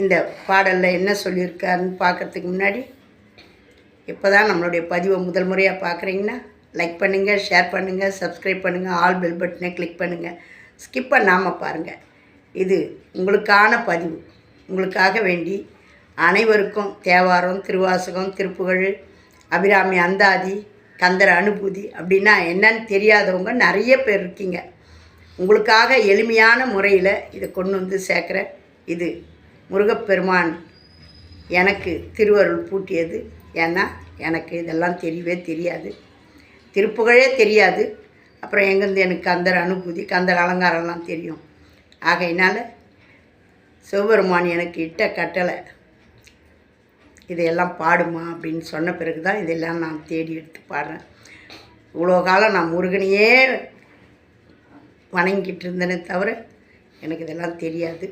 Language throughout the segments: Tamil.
இந்த பாடலில் என்ன சொல்லியிருக்காருன்னு பார்க்கறதுக்கு முன்னாடி இப்போ தான் நம்மளுடைய பதிவை முதல் முறையாக பார்க்குறீங்கன்னா லைக் பண்ணுங்கள் ஷேர் பண்ணுங்கள் சப்ஸ்கிரைப் பண்ணுங்கள் ஆல் பெல் பட்டனை கிளிக் பண்ணுங்கள் ஸ்கிப் பண்ணாமல் பாருங்கள் இது உங்களுக்கான பதிவு. உங்களுக்காக வேண்டி அனைவருக்கும் தேவாரம் திருவாசகம் திருப்புகழ் அபிராமி அந்தாதி கந்தர் அனுபூதி அப்படின்னா என்னன்னு தெரியாதவங்க நிறைய பேர் இருக்கீங்க. உங்களுக்காக எளிமையான முறையில் இதை கொண்டு வந்து சேர்க்குறேன். இது முருகப்பெருமான் எனக்கு திருவருள் பூட்டியது. ஏன்னா எனக்கு இதெல்லாம் தெரியவே தெரியாது. திருப்புகழே தெரியாது. அப்புறம் எங்கேருந்து எனக்கு கந்தர் அனுபூதி கந்தர் அலங்காரம்லாம் தெரியும். ஆகையினால் சிவபெருமான் எனக்கு இட்ட கட்டளை இதையெல்லாம் பாடுமா அப்படின்னு சொன்ன பிறகு தான் இதெல்லாம் நான் தேடி எடுத்து பாடுறேன். இவ்வளோ காலம் நான் முருகனையே வணங்கிட்டு இருந்தேனே தவிர எனக்கு இதெல்லாம் தெரியாது.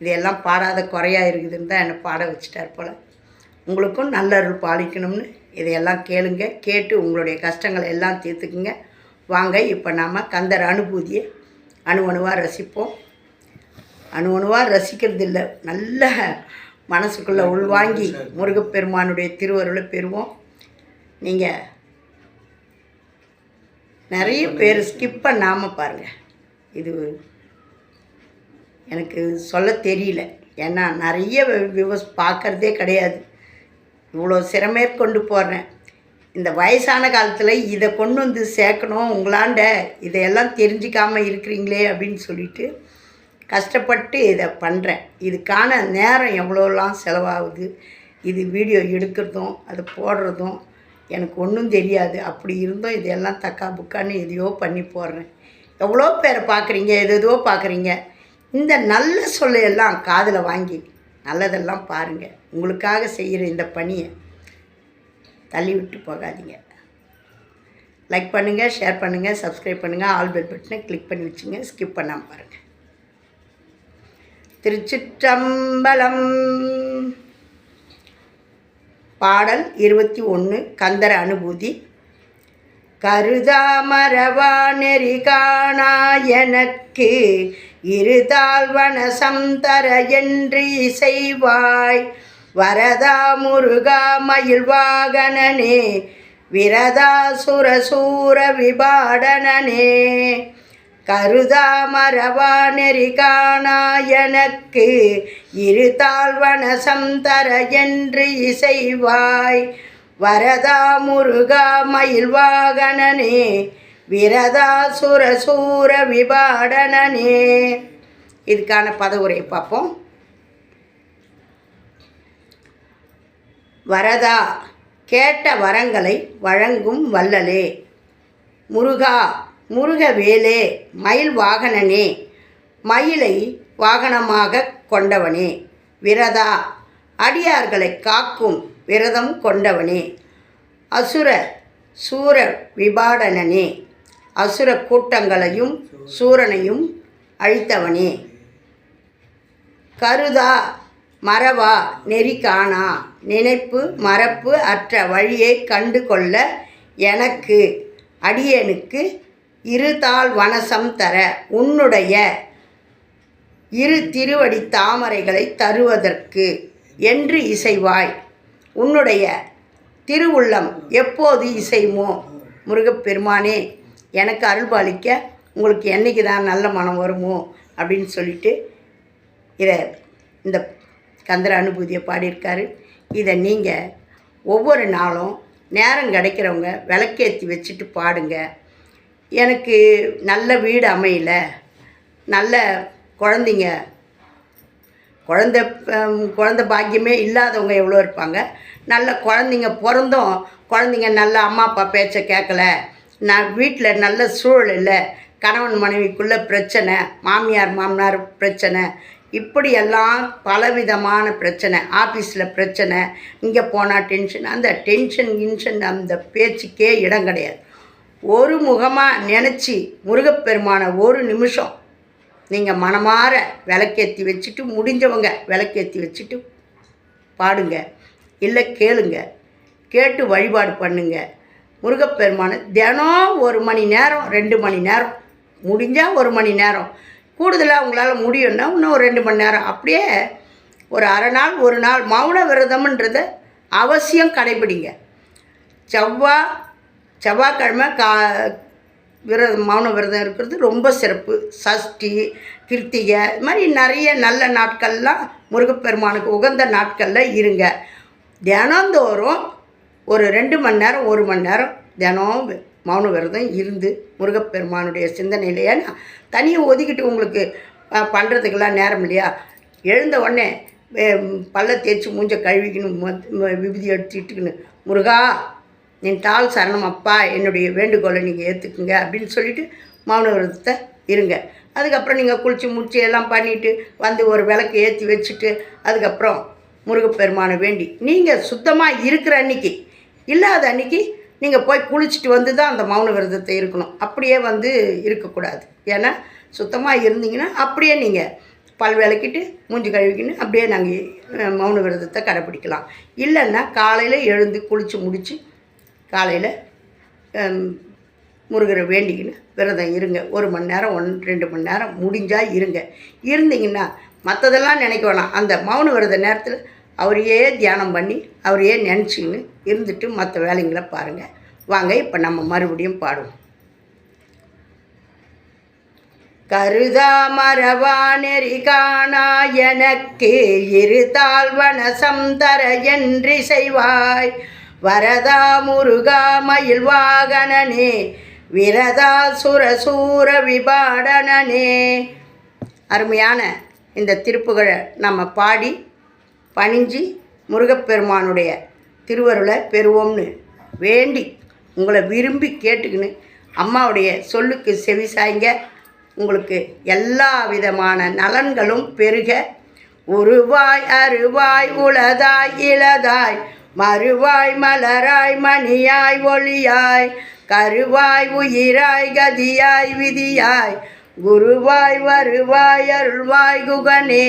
இதையெல்லாம் பாடாத குறையாக இருக்குதுன்னு தான் என்னை பாட வச்சுட்டார் போல். உங்களுக்கும் நல்லருள் பாலிக்கணும்னு இதையெல்லாம் கேளுங்க கேட்டு உங்களுடைய கஷ்டங்களை எல்லாம் தீர்த்துக்குங்க. வாங்க இப்போ நாம் கந்தர் அனுபூதியை அணு அணுவாக ரசிப்போம். அணு அணுவாக ரசிக்கிறது இல்லை நல்ல மனசுக்குள்ளே உள்வாங்கி முருகப்பெருமானுடைய திருவருளை பெறுவோம். நீங்கள் நிறைய பேர் ஸ்கிப் பண்ணாமல் பாருங்கள் இது எனக்கு சொல்ல தெரியல. ஏன்னா நிறைய விவஸ் பார்க்குறதே கிடையாது. இவ்வளோ சிரமேற்கொண்டு போடுறேன் இந்த வயசான காலத்தில் இதை கொண்டு வந்து சேர்க்கணும் உங்களாண்ட இதையெல்லாம் தெரிஞ்சிக்காமல் இருக்கிறீங்களே அப்படின்னு சொல்லிட்டு கஷ்டப்பட்டு இதை பண்ணுறேன் இதுக்கான நேரம் எவ்வளோலாம் செலவாகுது இது வீடியோ எடுக்கிறதும் அது போடுறதும் எனக்கு ஒன்றும் தெரியாது. அப்படி இருந்தும் இதெல்லாம் தக்கா புக்கான்னு எதையோ பண்ணி போடுறேன். எவ்வளோ பேரை பார்க்குறீங்க எது எதோ பார்க்குறீங்க. இந்த நல்ல சொல்லையெல்லாம் காதில் வாங்கி நல்லதெல்லாம் பாருங்கள் உங்களுக்காக செய்கிற இந்த பணியை தள்ளி விட்டு போகாதீங்க. லைக் பண்ணுங்கள் ஷேர் பண்ணுங்கள் சப்ஸ்கிரைப் பண்ணுங்கள் ஆல் பெல் பட்டனை கிளிக் பண்ணி வச்சுங்க ஸ்கிப் பண்ணாமல் பாருங்கள் திருச்சிற்றம்பலம் பாடல் இருபத்தி ஒன்று கந்தர அனுபூதி. கருதாமரவா நெறி காணா எனக்கு இருதாழ்வனசம் தர என்று இசைவாய் வரதா முருகா மயில் வாகனனே விரதா சுரசூர விபாடனனே. கருதா மரவா நெறி காணா எனக்கு தர என்று இசைவாய் வரதா முருகா மயில் வாகனனே விரதாசுர சூர விபாடனனே இதுக்கான பதவுரையை பார்ப்போம். வரதா கேட்ட வரங்களை வழங்கும் வல்லலே முருகா முருகவேலே மயில் வாகனனே. மயிலை வாகனமாக கொண்டவனே. விரதா அடியார்களை காக்கும் விரதம் கொண்டவனே. அசுர சூர விபாடனனே அசுர கூட்டங்களையும் சூரனையும் அழித்தவனே. கருதா மறவா நெறி காணா நினைப்பு மறப்பு அற்ற வழியை கண்டு கொள்ள எனக்கு அடியனுக்கு இருதாள் வனசம் தர உன்னுடைய இரு திருவடி தாமரைகளை தருவதற்கு என்று இசைவாய். உன்னுடைய திருவுள்ளம் எப்போது இசைமோ முருகப்பெருமானே எனக்கு அருள்பாலிக்க உங்களுக்கு என்றைக்கு தான் நல்ல மனம் வருமோ அப்படின்னு சொல்லிட்டு இதை இந்த கந்தர அனுபூதியை பாடியிருக்காரு. இதை நீங்கள் ஒவ்வொரு நாளும் நேரம் கிடைக்கிறவங்க விளக்கேற்றி வச்சுட்டு பாடுங்க. எனக்கு நல்ல வீடு அமையல. நல்ல குழந்தைங்க குழந்த குழந்த பாக்கியமே இல்லாதவங்க எவ்வளோ இருப்பாங்க. நல்ல குழந்தைங்க பிறந்தும் குழந்தைங்க நல்ல அம்மா அப்பா பேச்சை கேட்கல. நான் வீட்டில் நல்ல சூழல் இல்லை கணவன் மனைவிக்குள்ளே பிரச்சனை மாமியார் மாமனார் பிரச்சனை இப்படியெல்லாம் பலவிதமான பிரச்சனை ஆஃபீஸில் பிரச்சனை இங்கே போனால் டென்ஷன் அந்த டென்ஷன் கின்ஷன் அந்த பேச்சுக்கே இடம் கிடையாது. ஒரு முகமாக நினச்சி முருகப்பெருமானை ஒரு நிமிஷம் நீங்கள் மனமாற விளக்கேற்றி வச்சுட்டு முடிஞ்சவங்க விளக்கேற்றி வச்சுட்டு பாடுங்க இல்லை கேளுங்க கேட்டு வழிபாடு பண்ணுங்கள் முருகப்பெருமானை தினம் ஒரு மணி நேரம் ரெண்டு மணி நேரம். முடிஞ்சால் ஒரு மணி நேரம். கூடுதலாக உங்களால் முடியும்னா இன்னும் ஒரு ரெண்டு மணி நேரம். அப்படியே ஒரு அரை நாள் ஒரு நாள் மௌன விரதம்ன்றதை அவசியம் கடைபிடிங்க. செவ்வாய் செவ்வாய்க்கிழமை கா விரதம் மௌன விரதம் இருக்கிறது ரொம்ப சிறப்பு. சஷ்டி கிருத்திகை இது மாதிரி நிறைய நல்ல நாட்கள்லாம் முருகப்பெருமானுக்கு உகந்த நாட்களில் இருங்க. தினந்தோறும் ஒரு ரெண்டு மணி நேரம் ஒரு மணி நேரம் தினம் மௌன விரதம் இருந்து முருகப்பெருமானுடைய சிந்தனையில் ஏன்னா தனியாக ஒதுக்கிட்டு உங்களுக்கு பண்ணுறதுக்கெல்லாம் நேரம் இல்லையா? எழுந்த உடனே பல்ல தேய்ச்சி மூஞ்ச கழுவிக்கணும் மொத்- ம- முருகா என் தாள் சரணம் அப்பா என்னுடைய வேண்டுகோளை நீங்கள் ஏற்றுக்குங்க அப்படின்னு சொல்லிவிட்டு மௌன விரதத்தை இருங்க. அதுக்கப்புறம் நீங்கள் குளித்து முடிச்சு எல்லாம் பண்ணிவிட்டு வந்து ஒரு விளக்கு ஏற்றி வச்சுட்டு அதுக்கப்புறம் முருகப்பெருமானை வேண்டி. நீங்கள் சுத்தமாக இருக்கிற அன்னைக்கு இல்லாத அன்னைக்கு நீங்கள் போய் குளிச்சுட்டு வந்து தான் அந்த மௌன விரதத்தை இருக்கணும். அப்படியே வந்து இருக்கக்கூடாது. ஏன்னா சுத்தமாக இருந்தீங்கன்னா அப்படியே நீங்கள் பல் விளக்கிட்டு மூஞ்சி கழுவிக்கின்னு அப்படியே நாங்கள் மௌன விரதத்தை கடைப்பிடிக்கலாம் இல்லைன்னா காலையில் எழுந்து குளித்து முடித்து காலையில் முருகரை வேண்டிக்கின்னு விரதம் இருங்க. ஒரு மணி நேரம் ஒன் ரெண்டு மணி நேரம் முடிஞ்சால் இருங்க. இருந்தீங்கன்னா மற்றதெல்லாம் நினைக்க வேணாம். அந்த மௌன விரத நேரத்தில் அவரையே தியானம் பண்ணி அவரையே நினச்சிக்கின்னு இருந்துட்டு மற்ற வேலைங்களை பாருங்கள் வாங்க இப்போ நம்ம மறுபடியும் பாடுவோம். கருதா மரவா நெறி காணா எனக்கு இருதால் வனசம் தர என்று செய்வாய் வரதா முருகா மயில் வாகனனே விரதா சுரசூர விபாடனனே. அருமையான இந்த திருப்புகழை நம்ம பாடி பணிஞ்சு முருகப்பெருமானுடைய திருவருளை பெறுவோம்னு வேண்டி உங்களை விரும்பி கேட்டுக்கின்னு அம்மாவுடைய சொல்லுக்கு செவி சாய்ங்க. உங்களுக்கு எல்லா விதமான நலன்களும் பெருக. உருவாய் அருவாய் உளதாய் இளதாய் மறுவாய் மலராய் மணியாய் ஒளியாய் கருவாய் உயிராய் கதியாய் விதியாய் குருவாய் வருவாய் அருள்வாய் குகனே.